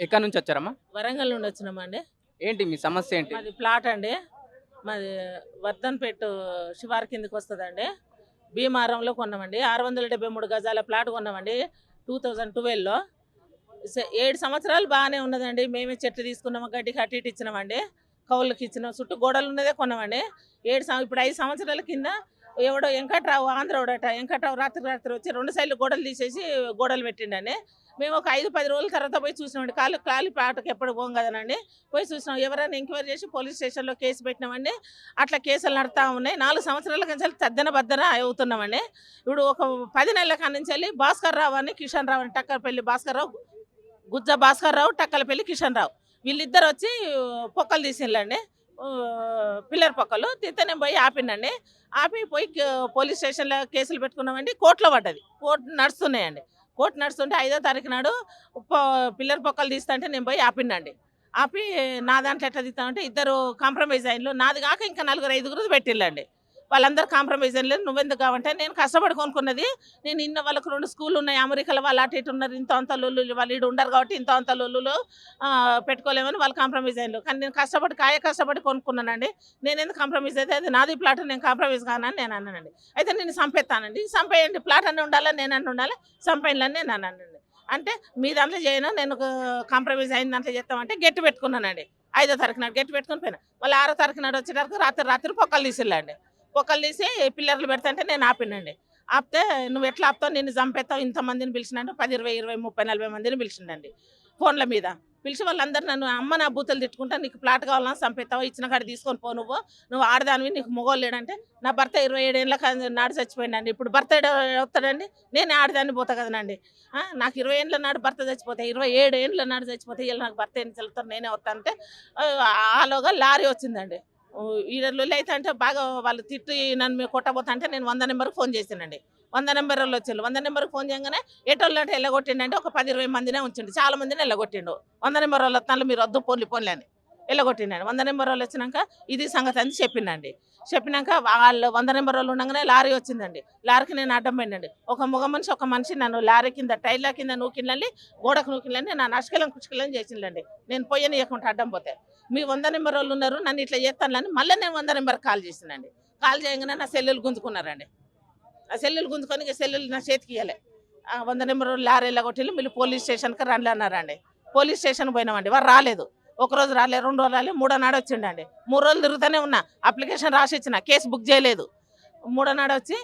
ఎక్కడి నుంచి వచ్చారమ్మా? వరంగల్ నుండి వచ్చినామండి. ఏంటి మీ సమస్య ఏంటి? మాది ప్లాట్ అండి. మాది వర్ధన్పేట శివారు కిందకి వస్తుందండి. భీమారంలో కొన్నామండి. ఆరు వందల డెబ్బై మూడు గజాల ప్లాట్ కొన్నామండి టూ థౌజండ్ ట్వెల్వ్లో. ఏడు సంవత్సరాలు బాగానే ఉన్నదండి. మేమే చెట్లు తీసుకున్నాము గడ్డి కట్టి ఇటు ఇచ్చినామండి. కౌళ్ళకి ఇచ్చినాం చుట్టూ గోడలు ఉన్నదే కొన్నామండి. ఏడు సం- ఇప్పుడు ఐదు సంవత్సరాల కింద ఎవడో వెంకట్రావు ఆంధ్రోడట వెంకట్రావు రాత్రి రాత్రి వచ్చి రెండు సైడ్లు గోడలు తీసేసి గోడలు పెట్టిండండి. మేము ఒక ఐదు పది రోజుల తర్వాత పోయి చూసినామండి. కాలు కాలి పాటకు ఎప్పుడు పోం కదనండి. పోయి చూసినాం. ఎవరైనా ఎంక్వైరీ చేసి పోలీస్ స్టేషన్లో కేసు పెట్టినామండి. అట్లా కేసులు నడుతూ ఉన్నాయి. నాలుగు సంవత్సరాల నుంచి తద్దన బద్దన అవుతున్నామండి. ఇప్పుడు ఒక పది నెలల కాడ నుంచి వెళ్ళి భాస్కర్ రావు అని కిషన్ రావు అని టక్కరపల్లి భాస్కర్ రావు గుజ్జ భాస్కర్ రావు టక్కలపల్లి కిషన్ రావు. వీళ్ళిద్దరు వచ్చి పొక్కలు తీసిండ్లండి పిల్లర్ పొక్కలు. తిత్తనే పోయి ఆపిండండి. ఆపి పోయి పోలీస్ స్టేషన్లో కేసులు పెట్టుకున్నామండి. కోర్టులో పడ్డది. కోర్టు నడుస్తున్నాయండి. కోర్టు నడుస్తుంటే ఐదో తారీఖు నాడు పిల్లర్ పొక్కలు తీస్తుంటే నేను పోయి ఆపిండండి. ఆపి నా దాంట్లో ఎట్లా తీస్తామంటే ఇద్దరు కాంప్రమైజ్ అయినలో. నాది కాక ఇంకా నలుగురు ఐదుగురు పెట్టిళ్ళండి వాళ్ళందరూ కాంప్రమైజ్ లేదు. నువ్వెందుకు కావంటే నేను కష్టపడి కొనుక్కున్నది. నేను ఇన్న వాళ్ళకు రెండు స్కూల్ ఉన్నాయి. అమెరికాలో వాళ్ళు అటు ఇటు ఉన్నారు. ఇంత అంత లొల్లు వాళ్ళు ఇటు ఉండరు కాబట్టి ఇంత అంత లొల్లులు పెట్టుకోలేమని వాళ్ళు కాంప్రమైజ్ అయ్యారు కానీ నేను కష్టపడి కాయ కష్టపడి కొనుక్కున్నానండి. నేను ఎందుకు కాంప్రమైజ్ అయితే అది నాది ప్లాట్ నేను కాంప్రమైజ్ కానని నేను అన్నానండి. అయితే నేను చంపేస్తానండి. చంపేయండి. ప్లాట్ అని ఉండాలని నేను అన్న ఉండాలి? చంపేయాలని నేను అన్నానండి. అంటే మీ దాంట్లో చేయను. నేను కాంప్రమైజ్ అయిన దాంట్లో చేస్తామంటే గట్టి పెట్టుకున్నానండి. ఐదో తారీఖు నాడు గట్టి పెట్టుకుని పోయినా. మళ్ళీ ఆరో తారీఖు నాడు వచ్చేటరకు రాత్రి రాత్రి పొక్కలు తీసిల్లండి. ఒకళ్ళు తీసి పిల్లర్లు పెడతాంటే నేను ఆపినండి. ఆపితే నువ్వు ఎట్లా ఆపుతావు? నేను చంపేస్తావు? ఇంతమందిని పిలిచినంటే పది ఇరవై ఇరవై ముప్పై నలభై మందిని పిలిచిండండి ఫోన్ల మీద. పిలిచి వాళ్ళందరూ నన్ను అమ్మ నా బూతులు తిట్టుకుంటా నీకు ప్లాట్ కావాలన్నా చంపేస్తావు? ఇచ్చిన కాడ తీసుకొని పో నువ్వు. నువ్వు ఆడదానివి నీకు మొగోళ్ళు లేడంటే నా భర్త ఇరవై ఏడేళ్ళ నాడు చచ్చిపోయిందండి ఇప్పుడు భర్త ఏడ వస్తాడండి? నేనే ఆడదాన్ని పోతా కదనండి. నాకు ఇరవై ఏళ్ళ నాడు భర్త చచ్చిపోతే ఇరవై ఏడు ఏళ్ళ నాడు చచ్చిపోతే వీళ్ళు నాకు భర్త ఏం చెల్లుతారు నేనే వస్తానంటే ఆలోగా లారీ వచ్చిందండి. ఈ లొల్లి అయితే అంటే బాగా వాళ్ళు తిట్టి నన్ను మీరు కొట్టబోతా అంటే నేను వంద నెంబర్కి ఫోన్ చేసానండి వంద నెంబర్ వాళ్ళు వచ్చారు వంద నెంబర్కి ఫోన్ చేయగానే ఎటోళ్ళు అంటే వెళ్ళగొట్టిండు అంటే ఒక పది ఇరవై మందినే ఉంచండి. చాలా మందిని ఎల్లగొట్టిండు. వంద నెంబర్ వాళ్ళు వస్తాను మీరు వద్దు పోన్లు పోన్లు అని వంద నెంబర్ వాళ్ళు వచ్చినాక ఇది సంగతి అని చెప్పినండి. చెప్పినాక వాళ్ళు వంద నెంబర్ వాళ్ళు ఉండగానే లారీ వచ్చిందండి. లారీకి నేను అడ్డం పోయినండి ఒక మగ మనిషి ఒక మనిషి నన్ను లారీ కింద టైర్ల కింద నూకిళ్ళని గోడకు నూకిళ్ళని నా నష్కలం కుష్కలం చేసిండండి నేను పొయ్యనియకుండా అడ్డం పోతే. మీ వంద నెంబర్ వాళ్ళు ఉన్నారు నన్ను ఇట్లా చేస్తానులని మళ్ళీ నేను వంద నెంబర్ కాల్ చేసినండి. కాల్ చేయగానే నా సెల్లులు గుంజుకున్నారండి. ఆ సెల్లులు గుంజుకొని ఇక సెల్లులు నా చేతికి ఇవ్వలే ఆ వంద నెంబర్ లారీలో కొట్టి మీరు పోలీస్ స్టేషన్కి రండి అన్నారండి. పోలీస్ స్టేషన్ పోయినామండి. వారు రాలేదు. ఒక రోజు రాలేదు రెండు రోజులు రాలేదు మూడో నాడు వచ్చిండండి. మూడు రోజులు తిరుగుతూనే ఉన్నా. అప్లికేషన్ రాసి ఇచ్చిన కేసు బుక్ చేయలేదు. మూడో నాడు వచ్చి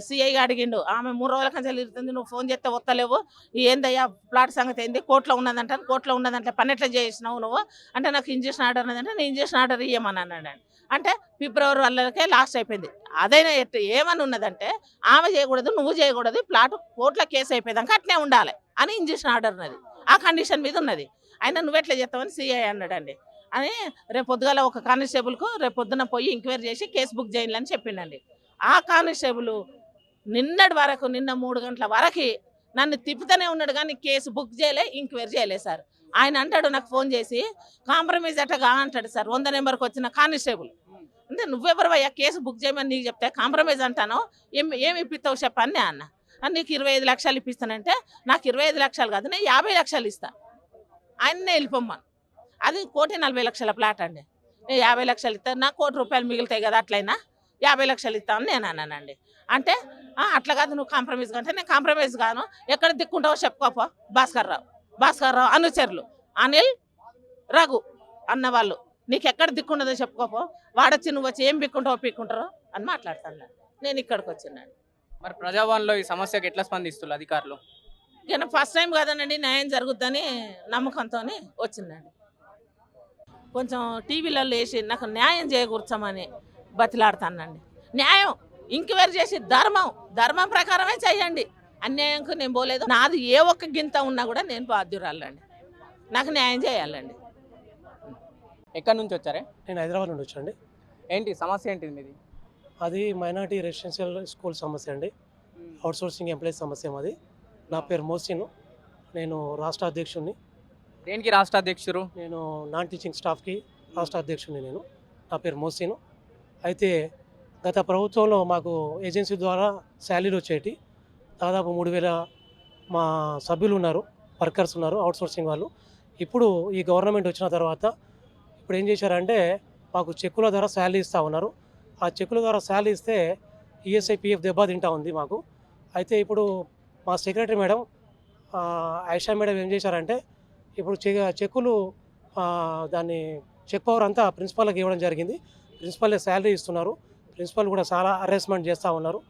సిఐగా అడిగిండు ఆమె మూడు రోజుల కంచె ఇరుతుంది నువ్వు ఫోన్ చేస్తే వస్తలేవు ఏందయ్యా ప్లాట్ సంగతి ఏంది? కోర్టులో ఉన్నదంట కోర్టులో ఉన్నదంటే పని చేసినావు నువ్వు? అంటే నాకు ఇంజక్షన్ ఆర్డర్ ఉన్నదంటే నేను ఇంజక్షన్ ఆర్డర్ ఇవ్వమని అన్నాడు అంటే ఫిబ్రవరి వల్లకే లాస్ట్ అయిపోయింది. అదైనా ఎట్ట ఏమని ఉన్నదంటే ఆమె చేయకూడదు నువ్వు చేయకూడదు ప్లాట్ కోర్టులో కేసు అయిపోయేదాకా అట్లే ఉండాలి అని ఇంజక్షన్ ఆర్డర్ ఉన్నది. ఆ కండిషన్ మీద ఉన్నది. అయినా నువ్వు ఎట్లా చేస్తావని సిఐ అన్నాడండి. అని రేపు పొద్దుగాల ఒక కానిస్టేబుల్కు రేపు పొద్దున పోయి ఎంక్వైరీ చేసి కేసు బుక్ చేయాలని చెప్పిండండి. ఆ కానిస్టేబుల్ నిన్నటి వరకు నిన్న మూడు గంటల వరకు నన్ను తిప్పుతూనే ఉన్నాడు కానీ కేసు బుక్ చేయలే ఇంక్వైరీ చేయలే సార్. ఆయన అంటాడు నాకు ఫోన్ చేసి కాంప్రమైజ్ అట్టగా అంటాడు సార్ వంద నెంబర్కి వచ్చిన కానిస్టేబుల్. అంటే నువ్వెవరు అయ్యా కేసు బుక్ చేయమని నీకు చెప్తే కాంప్రమైజ్ అంటాను ఏం ఏమి ఇప్పిస్తావు చెప్పని అన్న నీకు ఇరవై ఐదు లక్షలు ఇప్పిస్తానంటే నాకు ఇరవై ఐదు లక్షలు కాదు నేను యాభై లక్షలు ఇస్తా. ఆయన్నే వెళ్ళిపోమ్మాను. అది కోటి నలభై లక్షల ప్లాట్ అండి. నేను యాభై లక్షలు ఇస్తాను నాకు కోటి రూపాయలు మిగులుతాయి కదా అట్లయినా. యాభై లక్షలు ఇస్తాను నేను అన్నానండి. అంటే "ఆ, అట్లా కాదు నువ్వు కాంప్రమైజ్ అంటే నేను కాంప్రమైజ్ కాను ఎక్కడ దిక్కుంటావో చెప్పుకోపో. భాస్కర్ రావు భాస్కర్ రావు అనుచరులు అనిల్ రఘు అన్న వాళ్ళు. నీకు ఎక్కడ దిక్కుండదో చెప్పుకోపో. వాడొచ్చి నువ్వు వచ్చి ఏం బిక్కుంటావో పీక్కుంటారో అని మాట్లాడుతాను నేను. ఇక్కడికి వచ్చినాను. మరి ప్రజాభవన్లో ఈ సమస్యకు ఎట్లా స్పందిస్తున్నారు అధికారులు? కానీ ఫస్ట్ టైం కదనండి న్యాయం జరుగుద్దని నమ్మకంతో వచ్చిందండి కొంచెం టీవీలలో వేసి నాకు న్యాయం చేయకూర్చమని బతిలాడుతానండి. న్యాయం ఇంక్వైరీ చేసి ధర్మం ధర్మం ప్రకారమే చేయండి. అన్యాయంకు నేను పోలేదు. నాది ఏ ఒక్క గింత ఉన్నా కూడా నేను బాధ్యురాలండి. నాకు న్యాయం చేయాలండి. ఎక్కడి నుంచి వచ్చారే? నేను హైదరాబాద్ నుండి వచ్చాండి ఏంటి సమస్య ఏంటి మీది? అది మైనార్టీ రెసిడెన్షియల్ స్కూల్ సమస్య అండి. అవుట్సోర్సింగ్ ఎంప్లాయీస్ సమస్య మాది. నా పేరు మోసిను. నేను రాష్ట్ర అధ్యక్షుడిని దేనికి రాష్ట్ర అధ్యక్షుడు? నేను నాన్ టీచింగ్ స్టాఫ్కి రాష్ట్ర అధ్యక్షుడిని నేను. నా పేరు మోసిను. అయితే గత ప్రభుత్వంలో మాకు ఏజెన్సీ ద్వారా శాలరీ వచ్చేటి. దాదాపు మూడు వేల మా సభ్యులు ఉన్నారు వర్కర్స్ ఉన్నారు అవుట్సోర్సింగ్ వాళ్ళు. ఇప్పుడు ఈ గవర్నమెంట్ వచ్చిన తర్వాత ఇప్పుడు ఏం చేశారంటే మాకు చెక్కుల ద్వారా శాలరీ ఇస్తూ ఉన్నారు. ఆ చెక్కుల ద్వారా శాలరీ ఇస్తే ఈఎస్ఐ పిఎఫ్ దెబ్బ తింటా ఉంది మాకు. అయితే ఇప్పుడు మా సెక్రటరీ మేడం ఐషా మేడం ఏం చేశారంటే ఇప్పుడు చె చెక్కులు దాన్ని చెక్ పవర్ అంతా ప్రిన్సిపాల్కి ఇవ్వడం జరిగింది. ప్రిన్సిపల్ శాలరీ ఇస్తున్నారు. ప్రిన్సిపల్ కూడా చాలా హరాస్మెంట్ చేస్తూ ఉన్నారు.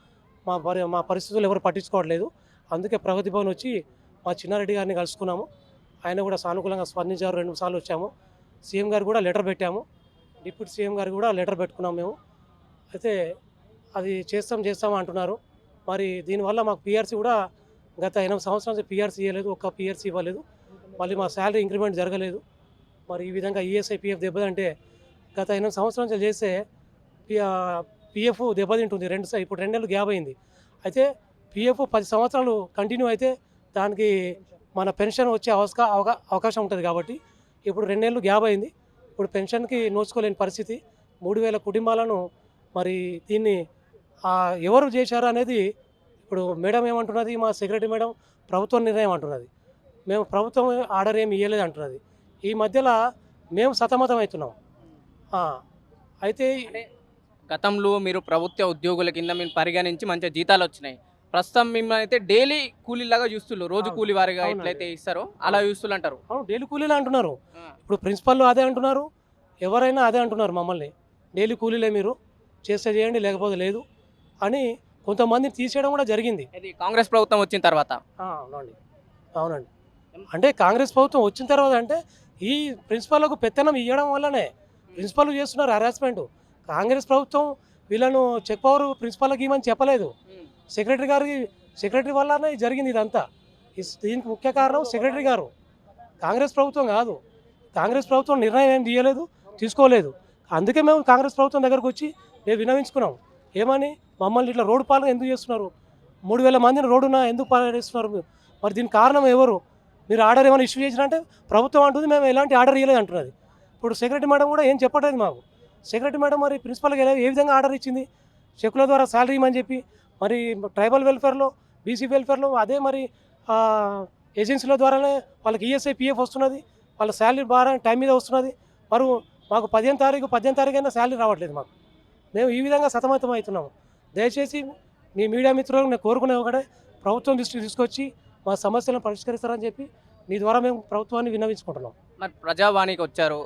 మా పరి మా పరిస్థితులు ఎవరు పట్టించుకోవట్లేదు. అందుకే ప్రగతి భవన్ వచ్చి మా చిన్నారెడ్డి గారిని కలుసుకున్నాము. ఆయన కూడా సానుకూలంగా స్పందించారు. రెండు మూడు సార్లు వచ్చాము. సీఎం గారు కూడా లెటర్ పెట్టాము. డిప్యూటీ సీఎం గారు కూడా లెటర్ పెట్టుకున్నాం మేము. అయితే అది చేస్తాం చేస్తాం అంటున్నారు. మరి దీనివల్ల మాకు పిఆర్సీ కూడా గత ఎనిమిది సంవత్సరాల నుంచి పిఆర్సీ ఇవ్వలేదు. ఒక్క పిఆర్సీ ఇవ్వలేదు. మళ్ళీ మా శాలరీ ఇంక్రిమెంట్ జరగలేదు. మరి ఈ విధంగా ఈఎస్ఐ పిఎఫ్ దెబ్బతంటే గత ఎనిమిది సంవత్సరాల నుంచి చేస్తే పిఎఫ్ దెబ్బతింటుంది. రెండు ఇప్పుడు రెండు నెలలు గ్యాప్ అయింది. అయితే పిఎఫ్ పది సంవత్సరాలు కంటిన్యూ అయితే దానికి మన పెన్షన్ వచ్చే అవసా అవకా- అవకాశం ఉంటుంది కాబట్టి ఇప్పుడు రెండు నెలలు గ్యాప్ అయింది. ఇప్పుడు పెన్షన్కి నోచుకోలేని పరిస్థితి. మూడు వేల కుటుంబాలను మరి దీన్ని ఎవరు చేశారు అనేది ఇప్పుడు మేడం ఏమంటున్నది మా సెక్రటరీ మేడం ప్రభుత్వం నిర్ణయం అంటున్నది. మేము ప్రభుత్వం ఆర్డర్ ఏమి ఇవ్వలేదు అంటున్నది. ఈ మధ్యలో మేము సతమతం అవుతున్నాం అయితే గతంలో మీరు ప్రభుత్వ ఉద్యోగుల కింద మీరు పరిగణించి మంచిగా జీతాలు వచ్చినాయి. ప్రస్తుతం మిమ్మల్ని అయితే డైలీ కూలీలాగా చూస్తున్నారు. రోజు. కూలీ వారిగా. ఎట్లయితే ఇస్తారో అలా చూస్తులు అంటారు అవును డైలీ కూలీలే అంటున్నారు. ఇప్పుడు ప్రిన్సిపల్ అదే అంటున్నారు. ఎవరైనా అదే అంటున్నారు మమ్మల్ని. డైలీ కూలీలే మీరు. చేస్తే చేయండి లేకపోతే లేదు అని కొంతమందిని తీసేయడం కూడా జరిగింది. ఇది కాంగ్రెస్ ప్రభుత్వం వచ్చిన తర్వాత. అవునండి. అవునండి. అంటే కాంగ్రెస్ ప్రభుత్వం వచ్చిన తర్వాత అంటే ఈ ప్రిన్సిపాల్లకు పెత్తనం ఇవ్వడం వల్లనే ప్రిన్సిపాల్ చేస్తున్నారు హరాస్మెంట్ కాంగ్రెస్ ప్రభుత్వం వీళ్ళను చెక్ పవర్ ప్రిన్సిపాల్కి ఇవ్వమని చెప్పలేదు. సెక్రటరీ గారికి సెక్రటరీ వల్లనే జరిగింది ఇదంతా. దీనికి ముఖ్య కారణం సెక్రటరీ గారు. కాంగ్రెస్ ప్రభుత్వం కాదు. కాంగ్రెస్ ప్రభుత్వం నిర్ణయం ఏం తీయలేదు తీసుకోలేదు. అందుకే మేము కాంగ్రెస్ ప్రభుత్వం దగ్గరకు వచ్చి మేము వినవించుకున్నాం ఏమని? మమ్మల్ని ఇట్లా రోడ్డు పాలన ఎందుకు చేస్తున్నారు? మూడు వేల మందిని రోడ్డున ఎందుకు పాలేస్తున్నారు మరి దీనికి కారణం ఎవరు? మీరు ఆర్డర్ ఏమైనా ఇష్యూ చేసినంటే ప్రభుత్వం అంటుంది మేము ఎలాంటి ఆర్డర్ ఇవ్వలేదు అంటున్నది. ఇప్పుడు సెక్రటరీ మేడం కూడా ఏం చెప్పట్లేదు మాకు. సెక్రటరీ మేడం మరి ప్రిన్సిపల్కి ఏ విధంగా ఆర్డర్ ఇచ్చింది? చెక్కుల ద్వారా శాలరీ ఇవ్వమని చెప్పి మరి ట్రైబల్ వెల్ఫేర్లో బీసీ వెల్ఫేర్లో అదే మరి ఏజెన్సీల ద్వారానే వాళ్ళకి ఈఎస్ఐ పిఎఫ్ వస్తున్నది. వాళ్ళ శాలరీ బాగా టైం మీద వస్తున్నది. మరి మాకు పదిహేను తారీఖు పద్దెనిమిది తారీఖు అయినా శాలరీ రావట్లేదు మాకు. మేము ఈ విధంగా సతమతం అవుతున్నాము. దయచేసి మీ మీడియా మిత్రులకు నేను కోరుకునే ఒకటే ప్రభుత్వం దృష్టికి తీసుకొచ్చి మా సమస్యలను పరిష్కరిస్తారని చెప్పి మీ ద్వారా మేము ప్రభుత్వాన్ని విన్నవించుకుంటున్నాం. మరి ప్రజావాణికి వచ్చారు.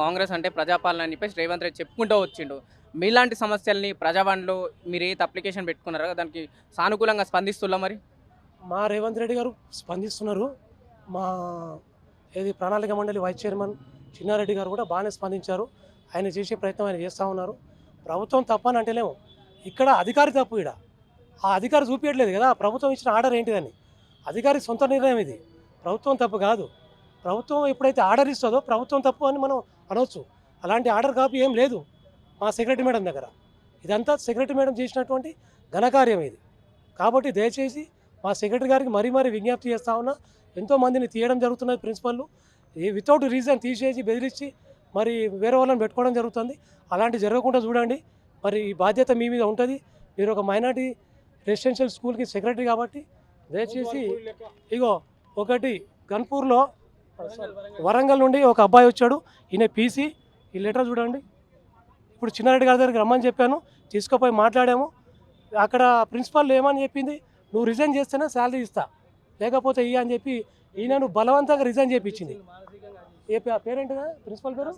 కాంగ్రెస్ అంటే ప్రజాపాలన అని చెప్పేసి రేవంత్ రెడ్డి చెప్పుకుంటూ వచ్చిండు. మీలాంటి సమస్యల్ని ప్రజావాణిలో మీరు ఏది అప్లికేషన్ పెట్టుకున్నారో దానికి సానుకూలంగా స్పందిస్తుల్లా మరి? మా రేవంత్ రెడ్డి గారు స్పందిస్తున్నారు. మా ఏది ప్రణాళిక మండలి వైస్ చైర్మన్ చిన్నారెడ్డి గారు కూడా బాగానే స్పందించారు. ఆయన చేసే ప్రయత్నం ఆయన చేస్తూ ఉన్నారు. ప్రభుత్వం తప్పని అంటేలేము ఇక్కడ అధికారి తప్పు ఇక్కడ ఆ అధికారి చూపించట్లేదు కదా ప్రభుత్వం ఇచ్చిన ఆర్డర్ ఏంటిదని. అధికారి సొంత నిర్ణయం ఇది. ప్రభుత్వం తప్పు కాదు. ప్రభుత్వం ఎప్పుడైతే ఆర్డర్ ఇస్తుందో ప్రభుత్వం తప్పు అని మనం అనవచ్చు అలాంటి ఆర్డర్ కాపీ ఏం లేదు మా సెక్రటరీ మేడం దగ్గర. ఇదంతా సెక్రటరీ మేడం చేసినటువంటి ఘనకార్యం ఇది. కాబట్టి దయచేసి మా సెక్రటరీ గారికి మరీ మరీ విజ్ఞప్తి చేస్తా ఉన్నా ఎంతో మందిని తీయడం జరుగుతున్నది ప్రిన్సిపల్ ఈ వితౌట్ రీజన్ తీసేసి బెదిరించి మరి వేరే వాళ్ళని పెట్టుకోవడం జరుగుతుంది. అలాంటి జరగకుండా చూడండి. మరి ఈ బాధ్యత మీ మీద ఉంటుంది. మీరు ఒక మైనార్టీ రెసిడెన్షియల్ స్కూల్కి సెక్రటరీ కాబట్టి దయచేసి ఇగో ఒకటి గన్పూర్లో వరంగల్ నుండి ఒక అబ్బాయి వచ్చాడు. ఈయన పీసీ. ఈ లెటర్ చూడండి. ఇప్పుడు చిన్నారెడ్డి గారి దగ్గరికి రమ్మని చెప్పాను. తీసుకుపోయి మాట్లాడాము. అక్కడ ప్రిన్సిపాల్ ఏమని చెప్పింది? నువ్వు రిజైన్ చేస్తేనే శాలరీ ఇస్తా. లేకపోతే ఇయ్య అని చెప్పి ఈయనను బలవంతంగా రిజైన్ చేయించింది ఏ పే- పేరేంటిదా? ప్రిన్సిపల్ పేరు?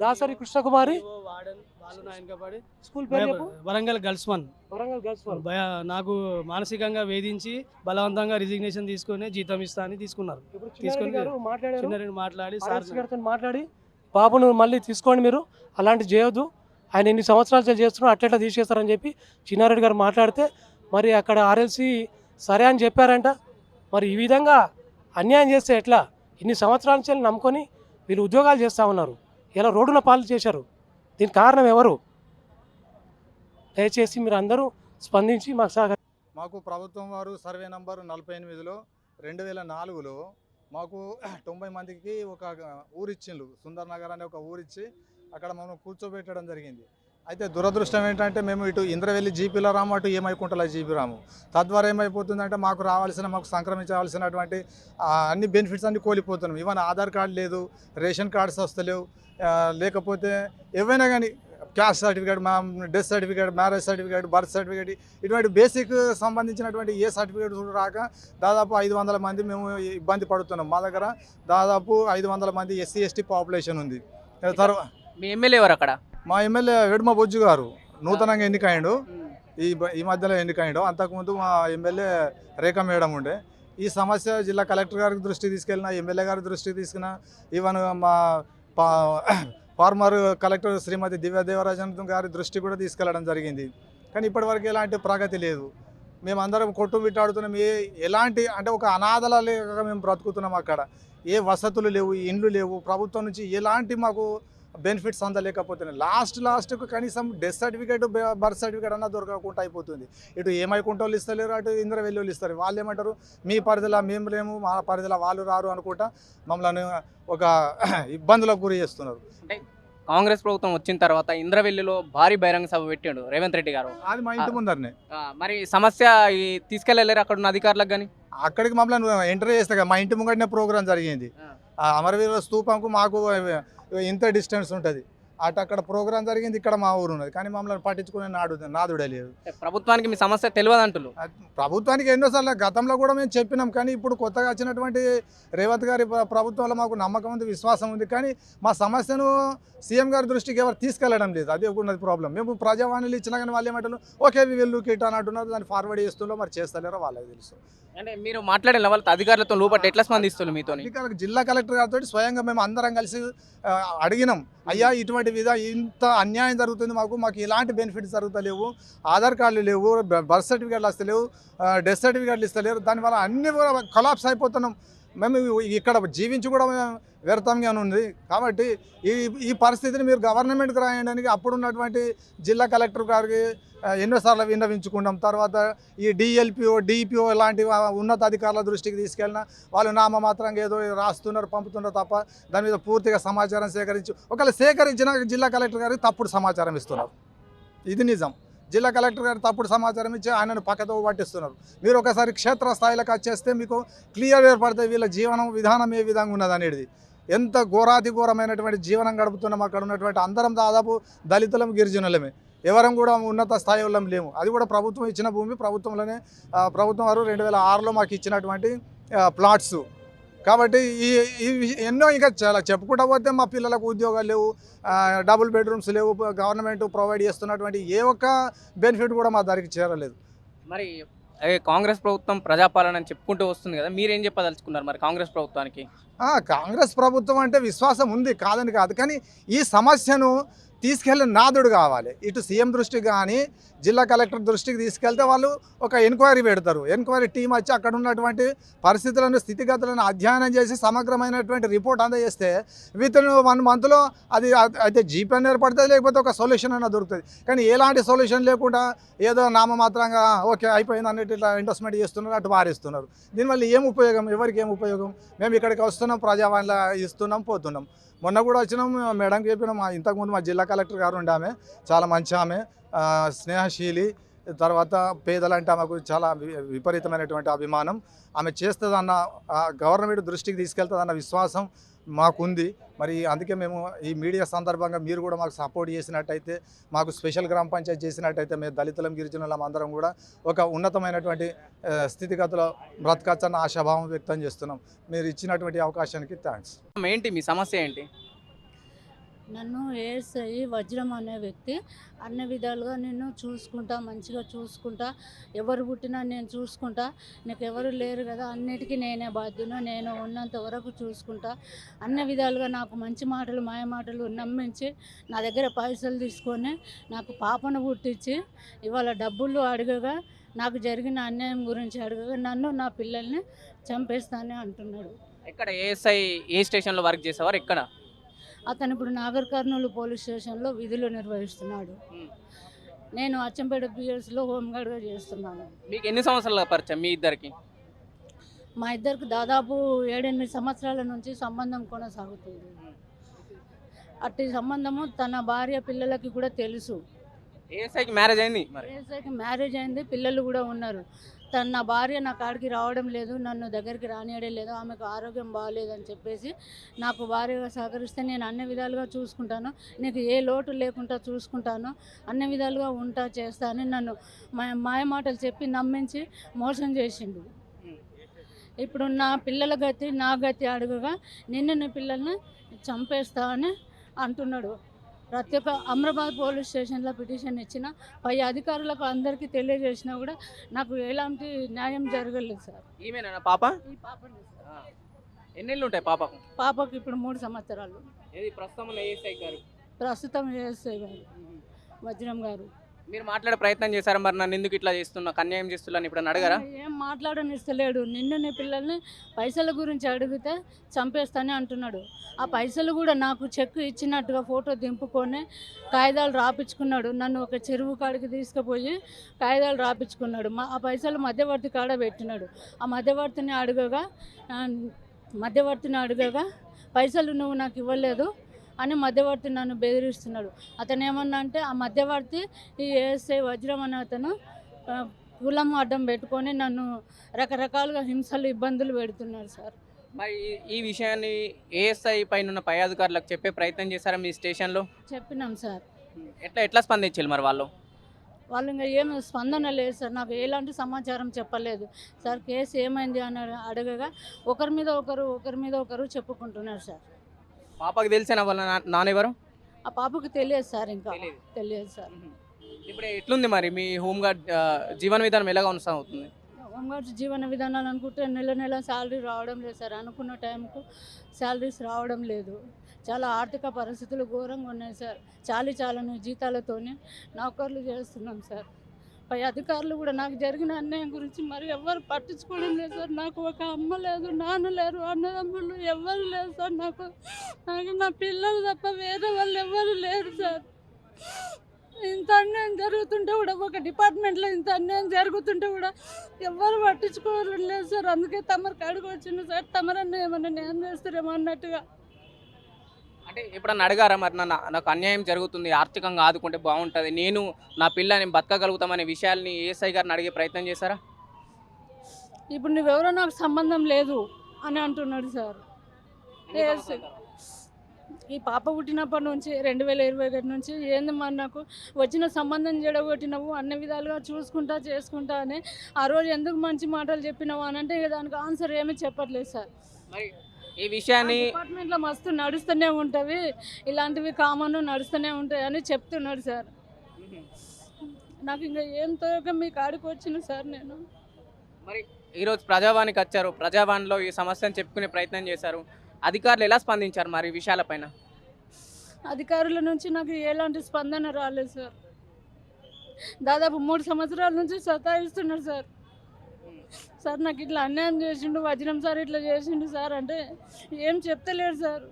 దాసరి కృష్ణకుమారి స్కూల్ పేరు Warangal girls one. Warangal girls భయ నాకు మానసికంగా వేధించి బలవంతంగా రిజిగ్నేషన్ తీసుకొని జీతం ఇస్తా అని తీసుకున్నారు. తీసుకొని మాట్లాడి మాట్లాడి బాబును మళ్ళీ తీసుకోండి మీరు అలాంటి చేయొద్దు. ఆయన ఎన్ని సంవత్సరాలు చేసి చేస్తున్నారు అట్లా తీసేస్తారని చెప్పి చిన్నారెడ్డి గారు మాట్లాడితే మరి అక్కడ ఆర్ఎల్సి సరే అని చెప్పారంట. మరి ఈ విధంగా అన్యాయం చేస్తే ఎట్లా? ఇన్ని సంవత్సరాల నుంచి నమ్ముకొని వీళ్ళు ఉద్యోగాలు చేస్తూ ఉన్నారు. ఇలా రోడ్డున పాలు చేశారు. దీనికి కారణం ఎవరు? దయచేసి మీరు అందరూ స్పందించి మాకు సహకరి మాకు ప్రభుత్వం వారు సర్వే నంబర్ నలభై ఎనిమిదిలో రెండు వేల నాలుగులో మాకు తొంభై మందికి ఒక ఊరిచ్చిండ్రు. సుందర్ నగర్ అనే ఒక ఊరిచ్చి అక్కడ మనం కూర్చోబెట్టడం జరిగింది. అయితే దురదృష్టం ఏంటంటే మేము ఇటు ఇంద్రవెల్లి జీపీలో రాము అటు ఏమైకుంటల జీపీ రాము? తద్వారా ఏమైపోతుందంటే మాకు రావాల్సిన మాకు సంక్రమించవలసినటువంటి అన్ని బెనిఫిట్స్ అన్ని కోల్పోతున్నాం. ఈవెన్ ఆధార్ కార్డు లేదు రేషన్ కార్డ్స్ వస్తలేవు లేకపోతే ఏవైనా కానీ క్యాస్ట్ సర్టిఫికేట్ మా death certificate marriage certificate birth certificate ఇటువంటి బేసిక్ సంబంధించినటువంటి ఏ సర్టిఫికేట్ రాక దాదాపు ఐదు వందల మంది మేము ఇబ్బంది పడుతున్నాం. మా దగ్గర దాదాపు ఐదు వందల మంది ఎస్సీ ఎస్టీ పాపులేషన్ ఉంది. తర్వాత మీ ఎమ్మెల్యే ఎవరు అక్కడ? మా ఎమ్మెల్యే వెడుమ బొజ్జు గారు నూతనంగా ఎన్నికైండు. ఈ ఈ మధ్యలో ఎన్నికైండు. అంతకుముందు మా ఎమ్మెల్యే రేఖ మేడం ఉండే. ఈ సమస్య జిల్లా కలెక్టర్ గారికి దృష్టికి తీసుకెళ్ళిన ఎమ్మెల్యే గారి దృష్టికి తీసుకున్న ఈవెన్ మా పా- ఫార్మర్ కలెక్టర్ శ్రీమతి దివ్య దేవరాజన్ గారి దృష్టి కూడా తీసుకెళ్ళడం జరిగింది. కానీ ఇప్పటివరకు ఎలాంటి ప్రగతి లేదు. మేమందరం కొట్టు బిట్టాడుతున్నాం ఏ ఎలాంటి అంటే ఒక అనాథల లేక మేము బ్రతుకుతున్నాం అక్కడ. ఏ వసతులు లేవు ఇండ్లు లేవు ప్రభుత్వం నుంచి ఎలాంటి మాకు బెనిఫిట్స్ అందలేకపోతున్నాయి లాస్ట్ లాస్ట్కు కనీసం డెత్ సర్టిఫికేట్ బర్త్ సర్టిఫికేట్ అన్నా దొరకకుండా అయిపోతుంది. ఇటు ఏమైకుంటో వాళ్ళు ఇస్తలేరు అటు ఇంద్ర వెల్లుల్లి ఇస్తారు. వాళ్ళు ఏమంటారు? మీ పరిధిలో మేము లేము మా పరిధిలో వాళ్ళు రారు అనుకుంటా మమ్మల్ని ఒక ఇబ్బందులకు గురి చేస్తున్నారు. కాంగ్రెస్ ప్రభుత్వం వచ్చిన తర్వాత ఇంద్రవెల్లిలో భారీ బహిరంగ సభ పెట్టాడు రేవంత్ రెడ్డి గారు. అది మా ఇంటి ముందరనే. మరి సమస్య తీసుకెళ్ళలేరు అక్కడ ఉన్న అధికారులకు కానీ అక్కడికి మమ్మల్ని ఎంటర్ చేస్తే మా ఇంటి ముంగటనే ప్రోగ్రామ్ జరిగింది. అమరవీర స్తూపంకు మాకు ఇంత డిస్టెన్స్ ఉంటుంది. అటు అక్కడ ప్రోగ్రామ్ జరిగింది ఇక్కడ మా ఊరు ఉన్నది. కానీ మమ్మల్ని పట్టించుకునే నాడు నాదుడే లేదు ప్రభుత్వానికి మీ సమస్య తెలియదు అంటున్నారు ప్రభుత్వానికి ఎన్నోసార్లు గతంలో కూడా మేము చెప్పినాం. కానీ ఇప్పుడు కొత్తగా వచ్చినటువంటి రేవంత్ గారి ప్ర- ప్రభుత్వంలో మాకు నమ్మకం ఉంది విశ్వాసం ఉంది. కానీ మా సమస్యను సీఎం గారి దృష్టికి ఎవరు తీసుకెళ్ళడం లేదు. అది ఉన్నది ప్రాబ్లం మేము ప్రజావాణిలు ఇచ్చినా కానీ వాళ్ళు ఏమంటారు okay we will look it అని అంటున్నారు దాన్ని ఫార్వర్డ్ చేస్తుందో మరి చేస్తలేరో వాళ్ళకి తెలుసు. అంటే మీరు మాట్లాడిన వాళ్ళతో అధికారులతో లోపల ఎట్లా స్పందిస్తున్నారు మీతోని? అధికారులకు జిల్లా కలెక్టర్ గారితో స్వయంగా మేము అందరం కలిసి అడిగినాం. అయ్యా ఇటువంటి విధ ఇంత అన్యాయం జరుగుతుంది మాకు మాకు ఎలాంటి బెనిఫిట్స్ జరుగుతలేవు ఆధార్ కార్డులు లేవు బర్త్ సర్టిఫికేట్లు వస్తలేవు డెత్ సర్టిఫికేట్లు ఇస్తలేరు దానివల్ల అన్ని కూడా కొలాప్స్ అయిపోతున్నాం. మేము ఇక్కడ జీవించి కూడా మేము వ్యర్థంగా ఉంది. కాబట్టి ఈ ఈ పరిస్థితిని మీరు గవర్నమెంట్కి రాయడానికి అప్పుడున్నటువంటి జిల్లా కలెక్టర్ గారికి ఎన్నోసార్లు విన్నవించుకున్నాం తర్వాత ఈ డిఎల్పిఓ డిపిఓ లాంటి ఉన్నతాధికారుల దృష్టికి తీసుకెళ్ళిన వాళ్ళు నామమాత్రంగా ఏదో రాస్తున్నారు పంపుతున్నారు తప్ప దాని మీద పూర్తిగా సమాచారం సేకరించి ఒకవేళ సేకరించిన జిల్లా కలెక్టర్ గారికి తప్పుడు సమాచారం ఇస్తున్నారు. ఇది నిజం. జిల్లా కలెక్టర్ గారు తప్పుడు సమాచారం ఇచ్చి ఆయనను పక్కతో పట్టిస్తున్నారు. మీరు ఒకసారి క్షేత్రస్థాయిలోకి వచ్చేస్తే మీకు క్లియర్ ఏర్పడితే వీళ్ళ జీవనం విధానం ఏ విధంగా ఉన్నది అనేది ఎంత ఘోరాతి ఘోరమైనటువంటి జీవనం గడుపుతున్నాం అక్కడ ఉన్నటువంటి అందరం దాదాపు దళితులం గిరిజనులమే. ఎవరం కూడా ఉన్నత స్థాయి వాళ్ళం లేము. అది కూడా ప్రభుత్వం ఇచ్చిన భూమి ప్రభుత్వంలోనే ప్రభుత్వం వారు రెండు వేల ఆరులో మాకు ఇచ్చినటువంటి ప్లాట్స్ కాబట్టి ఈ ఈ ఎన్నో ఇంకా చాలా చెప్పుకుంటా పోతే మా పిల్లలకు ఉద్యోగాలు లేవు డబుల్ బెడ్రూమ్స్ లేవు గవర్నమెంట్ ప్రొవైడ్ చేస్తున్నటువంటి ఏ ఒక్క బెనిఫిట్ కూడా మా దారికి చేరలేదు. మరి కాంగ్రెస్ ప్రభుత్వం ప్రజాపాలన అని చెప్పుకుంటూ వస్తుంది కదా మీరేం చెప్పదలుచుకున్నారు మరి కాంగ్రెస్ ప్రభుత్వానికి? కాంగ్రెస్ ప్రభుత్వం అంటే విశ్వాసం ఉంది కాదని కాదు. కానీ ఈ సమస్యను తీసుకెళ్ళిన నాదుడు కావాలి. ఇటు సీఎం దృష్టికి కానీ జిల్లా కలెక్టర్ దృష్టికి తీసుకెళ్తే వాళ్ళు ఒక ఎంక్వైరీ పెడతారు. ఎంక్వైరీ టీం వచ్చి అక్కడ ఉన్నటువంటి పరిస్థితులను స్థితిగతులను అధ్యయనం చేసి సమగ్రమైనటువంటి రిపోర్ట్ అందజేస్తే విత్ ఇన్ వన్ మంత్లో అది అయితే జీపీఎన్ ఏర్పడుతుంది లేకపోతే ఒక సొల్యూషన్ అన్న దొరుకుతుంది. కానీ ఎలాంటి సొల్యూషన్ లేకుండా ఏదో నామమాత్రంగా ఓకే అయిపోయింది అన్నట్టు ఇట్లా ఇన్వెస్ట్మెంట్ చేస్తున్నారు అటు వారిస్తున్నారు. దీనివల్ల ఏం ఉపయోగం? ఎవరికి ఏం ఉపయోగం? మేము ఇక్కడికి వస్తున్నాం ప్రజావాణిలో ఇస్తున్నాం పోతున్నాం. మొన్న కూడా వచ్చినాం మేడంకి చెప్పినాం మా ఇంతకుముందు మా జిల్లా కలెక్టర్ గారు ఉండే ఆమె చాలా మంచి ఆమె స్నేహశీలి తర్వాత పేదలంటే ఆమెకు చాలా వి- విపరీతమైనటువంటి అభిమానం. ఆమె చేస్తుందన్న గవర్నమెంట్ దృష్టికి తీసుకెళ్తుందన్న విశ్వాసం మాకుంది. మరి అందుకే మేము ఈ మీడియా సందర్భంగా మీరు కూడా మాకు సపోర్ట్ చేసినట్టయితే మాకు స్పెషల్ గ్రామ పంచాయతీ చేసినట్టయితే మేము దళితులం గిరిజనులం అందరం కూడా ఒక ఉన్నతమైనటువంటి స్థితిగతులు బ్రతకచ్చన్న ఆశాభావం వ్యక్తం చేస్తున్నాం. మీరు ఇచ్చినటువంటి అవకాశానికి థ్యాంక్స్. ఏంటి మీ సమస్య ఏంటి? నన్ను ఏఎస్ఐ వజ్రం అనే వ్యక్తి అన్ని విధాలుగా నేను చూసుకుంటా మంచిగా చూసుకుంటా ఎవరు పుట్టినా నేను చూసుకుంటా నీకు ఎవరు లేరు కదా అన్నిటికీ నేనే బాధ్యును నేను ఉన్నంత వరకు చూసుకుంటా. అన్ని విధాలుగా నాకు మంచి మాటలు మాయ మాటలు నమ్మించి నా దగ్గర పైసలు తీసుకొని నాకు పాపను పుట్టించి ఇవాళ డబ్బులు అడగగా నాకు జరిగిన అన్యాయం గురించి అడగగా నన్ను నా పిల్లల్ని చంపేస్తానే అంటున్నాడు. ఎక్కడ ఏఎస్ఐ ఏ స్టేషన్లో వర్క్ చేసేవారు? ఎక్కడ? అతను ఇప్పుడు నాగర్ కర్నూలు పోలీస్ స్టేషన్లో విధులు నిర్వహిస్తున్నాడు. నేను అచ్చంపేట పిఎస్లో హోంగార్డ్గా చేస్తున్నాను. మీకు ఎన్ని సంవత్సరాల పరిచయం మీ ఇద్దరికి? మా ఇద్దరికి దాదాపు ఏడెనిమిది సంవత్సరాల నుంచి సంబంధం కొనసాగుతుంది. అట్టి సంబంధము తన భార్య పిల్లలకి కూడా తెలుసు. మ్యారేజ్ అయింది ఏసైకి మ్యారేజ్ అయింది పిల్లలు కూడా ఉన్నారు. తను నా భార్య నా కాడికి రావడం లేదు నన్ను దగ్గరికి రానియడం లేదు ఆమెకు ఆరోగ్యం బాగాలేదని చెప్పేసి నాకు భార్యగా సహకరిస్తే నేను అన్ని విధాలుగా చూసుకుంటాను నీకు ఏ లోటు లేకుండా చూసుకుంటాను అన్ని విధాలుగా ఉంటా చేస్తాను నన్ను మా- మాయ మాటలు చెప్పి నమ్మించి మోసం చేసిండు. ఇప్పుడు నా పిల్లల గతి నా గతి అడుగుగా నిన్ను నీ పిల్లల్ని చంపేస్తా అని అంటున్నాడు. ప్రతి ఒక్క అమరాబాద్ పోలీస్ స్టేషన్లో పిటిషన్ ఇచ్చిన పై అధికారులకు అందరికీ తెలియజేసినా కూడా నాకు ఎలాంటి న్యాయం జరగలేదు సార్. ఈమెనా పాప? ఈ పాపని సార్. ఆ. ఎన్నేళ్ళు ఉంటాయి పాపకు? పాపకి ఇప్పుడు మూడు సంవత్సరాలు. ఏది ప్రస్తుతం ఏఎస్ఐ గారు? ప్రస్తుతం చేస్తే గారు. వజ్రం గారు. మీరు మాట్లాడే ప్రయత్నం చేశారా? మరి నన్ను ఎందుకు ఇట్లా చేస్తున్నా అన్యాయం చేస్తున్నాను ఇప్పుడు అడగరా? ఏం మాట్లాడనిస్తలేడు. నిన్ను నీ పిల్లల్ని పైసల గురించి అడిగితే చంపేస్తానే అంటున్నాడు. ఆ పైసలు కూడా నాకు చెక్ ఇచ్చినట్టుగా ఫోటో దింపుకొని కాగితాలు రాపించుకున్నాడు నన్ను ఒక చెరువు కాడికి తీసుకుపోయి కాగితాలు రాపించుకున్నాడు మా ఆ పైసలు మధ్యవర్తి కాడ పెట్టినాడు. ఆ మధ్యవర్తిని అడగగా మధ్యవర్తిని అడగగా పైసలు నువ్వు నాకు ఇవ్వలేదు. అని మధ్యవర్తి నన్ను బెదిరిస్తున్నాడు. అతను ఏమన్నా అంటే ఆ మధ్యవర్తి ఈ ఏఎస్ఐ వజ్రం అనే అతను కులం అడ్డం పెట్టుకొని నన్ను రకరకాలుగా హింసలు ఇబ్బందులు పెడుతున్నారు సార్. మరి ఈ- ఈ విషయాన్ని ఏఎస్ఐ పైన ఉన్న పై అధికారులకు చెప్పే ప్రయత్నం చేశారా మీ స్టేషన్లో? చెప్పినాం సార్. ఎట్లా ఎట్లా స్పందించారు మరి వాళ్ళు? వాళ్ళు ఇంకా ఏం స్పందన లేదు సార్. నాకు ఎలాంటి సమాచారం చెప్పలేదు. సార్ కేసు ఏమైంది అని అడగగా ఒకరి మీద ఒకరు ఒకరి మీద ఒకరు చెప్పుకుంటున్నారు సార్. పాపకి తెలిసిన వాళ్ళ నా- ఆ పాపకు తెలియదు సార్ ఇంకా. తెలియదు. తెలియదు సార్. ఇప్పుడు ఎట్లుంది మరి? మీ హోమ్ గార్డ్ ఆ, జీవన విధానం ఎలాగా కొనసాగుతుంది? హోంగార్డ్ జీవన విధానాలు అనుకుంటే నెల నెల శాలరీ రావడం లేదు సార్. అనుకున్న టైంకు శాలరీస్ రావడం లేదు. చాలా ఆర్థిక పరిస్థితులు ఘోరంగా ఉన్నాయి సార్. చాలి చాలని జీతాలతోని నౌకర్లు చేస్తున్నాం సార్. పై అధికారులు కూడా నాకు జరిగిన అన్యాయం గురించి మరి ఎవ్వరు పట్టించుకోవడం లేదు సార్. నాకు ఒక అమ్మ లేదు నాన్న లేరు అన్నదమ్ములు ఎవ్వరు లేరు సార్. నాకు నాకు నా పిల్లలు తప్ప వేరే వాళ్ళు ఎవ్వరు లేరు సార్. ఇంత అన్యాయం జరుగుతుంటే కూడా ఒక డిపార్ట్మెంట్లో ఇంత అన్యాయం జరుగుతుంటే కూడా ఎవ్వరు పట్టించుకోవడం లేదు సార్. అందుకే తమరికి కాడికి వచ్చింది సార్. తమరన్న ఏమన్నా న్యాయం చేస్తారేమో అన్నట్టుగా. అంటే ఎప్పుడన్నా అడిగారా మరి నన్ను? నాకు అన్యాయం జరుగుతుంది ఆర్థికంగా ఆదుకుంటే బాగుంటుంది నేను నా పిల్లని బతకగలుగుతామనే విషయాల్ని ఏఎస్ఐ గారిని అడిగే ప్రయత్నం చేశారా? ఇప్పుడు నువ్వెవరో నాకు సంబంధం లేదు అని అంటున్నాడు సార్. ఈ పాప పుట్టినప్పటి నుంచి రెండు వేల ఇరవై ఒకటి నుంచి ఏంది మరి నాకు? వచ్చిన సంబంధం చెడగొట్టినవు అన్ని విధాలుగా చూసుకుంటా చేసుకుంటా అని ఆ రోజు ఎందుకు మంచి మాటలు చెప్పినావు అని అంటే ఇక దానికి ఆన్సర్ ఏమీ చెప్పట్లేదు సార్. మరి ఈ విషయాన్ని డిపార్ట్మెంట్లో మస్తు నడుస్తూనే ఉంటవి ఇలాంటివి కామన్ నడుస్తూనే ఉంటాయి అని చెప్తున్నాడు సార్. నాకు ఇంకా ఏం తోక మీ కాడికి వచ్చిన సార్ నేను. మరి ఈరోజు ప్రజావానికి వచ్చారు. ప్రజావాణిలో ఈ సమస్యను చెప్పుకునే ప్రయత్నం చేశారు. అధికారులు ఎలా స్పందించారు మరి విషయాలపైన అధికారుల నుంచి నాకు ఎలాంటి స్పందన రాలేదు సార్. దాదాపు మూడు సంవత్సరాల నుంచి సతాయిస్తున్నారు సార్. సార్ నాకు ఇట్లా అన్యాయం చేసిండు వజ్రం సార్ ఇట్లా చేసిండు సార్ అంటే ఏం చెప్తలేడు సార్.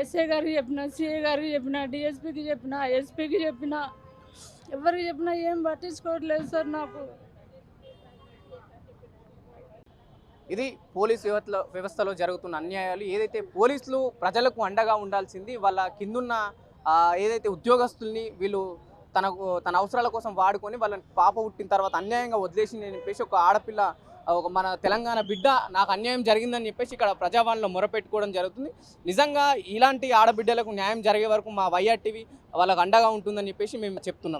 ఎస్ఏ గారికి చెప్పిన సిఏ గారికి చెప్పిన డిఎస్పికి చెప్పిన ఎస్పీకి చెప్పిన ఎవరికి చెప్పినా ఏం పట్టించుకోవట్లేదు సార్ నాకు. ఇది పోలీస్ వ్యవస్థలో వ్యవస్థలో జరుగుతున్న అన్యాయాలు. ఏదైతే పోలీసులు ప్రజలకు అండగా ఉండాల్సింది వాళ్ళ కిందున్న ఏదైతే ఉద్యోగస్తుల్ని వీళ్ళు తనకు తన అవసరాల కోసం వాడుకొని వాళ్ళని పాప పుట్టిన తర్వాత అన్యాయంగా వదిలేసింది అని చెప్పేసి ఒక ఆడపిల్ల ఒక మన తెలంగాణ బిడ్డ నాకు అన్యాయం జరిగిందని చెప్పేసి ఇక్కడ ప్రజావాణిలో మొరపెట్టుకోవడం జరుగుతుంది. నిజంగా ఇలాంటి ఆడబిడ్డలకు న్యాయం జరిగే వరకు మా వైఆర్టీవీ వాళ్ళకు అండగా ఉంటుందని చెప్పేసి మేము చెప్తున్నాం.